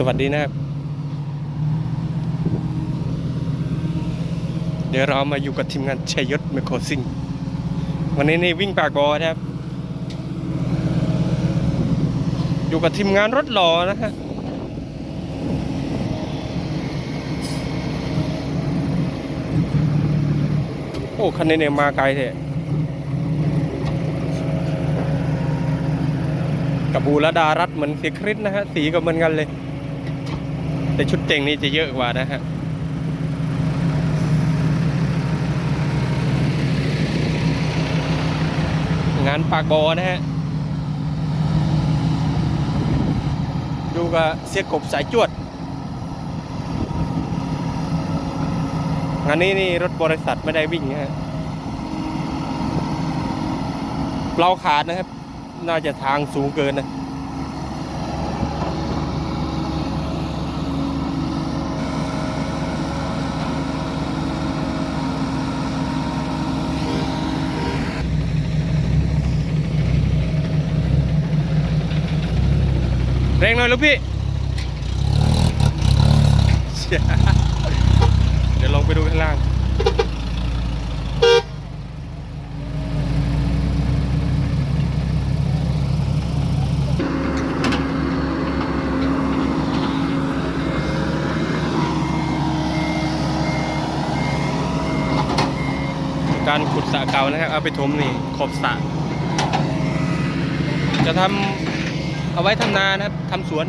สวัสดีนะครับ เดี๋ยวเรามาอยู่กับทีมงานชัยยศไมโครซิง วันนี้นี่วิ่งปากบอนะครับ อยู่กับทีมงานรถหล่อนะฮะโอ้คันนี้เนี่ยมาไกลเถอะกับบูรดารัตเหมือนสีคริสนะฮะ สีก็เหมือนกันเลย แต่ชุดเจงนี่จะเยอะกว่านะฮะงานปากบอนะฮะ ดูกับเสียกบสายจวด งานนี้นี่รถบริษัทไม่ได้วิ่งนะฮะเปล่าขาดนะครับ น่าจะทางสูงเกินนะ เร่งหน่อยลูกพี่ เดี๋ยวลงไปดูข้างล่าง การขุดสระเก่านะครับ เอาไปถมนี่ขอบสระจะทำ เอาไว้ทำนานะครับทำสวน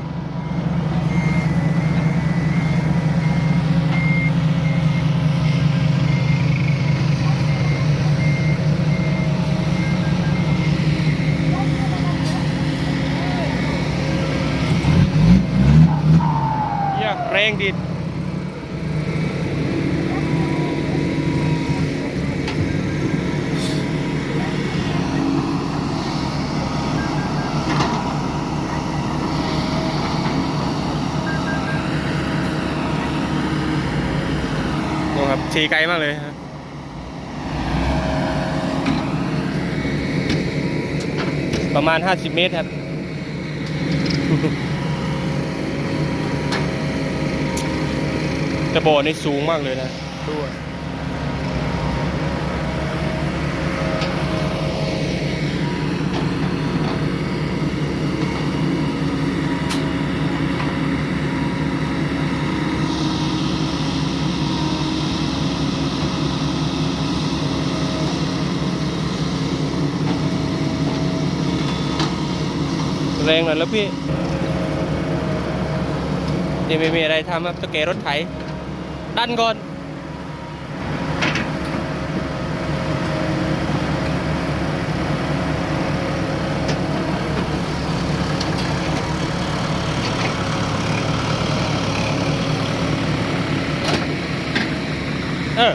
เยี่ยแรงดิด ฉี่ไกลมากเลยครับประมาณ 50 เมตรครับ แต่บ่อนี่สูงมากเลยนะด้วย แรงหน่อยแล้วพี่ยังไม่มีอะไรทำครับตะเกียรถไถดันก่อนเออ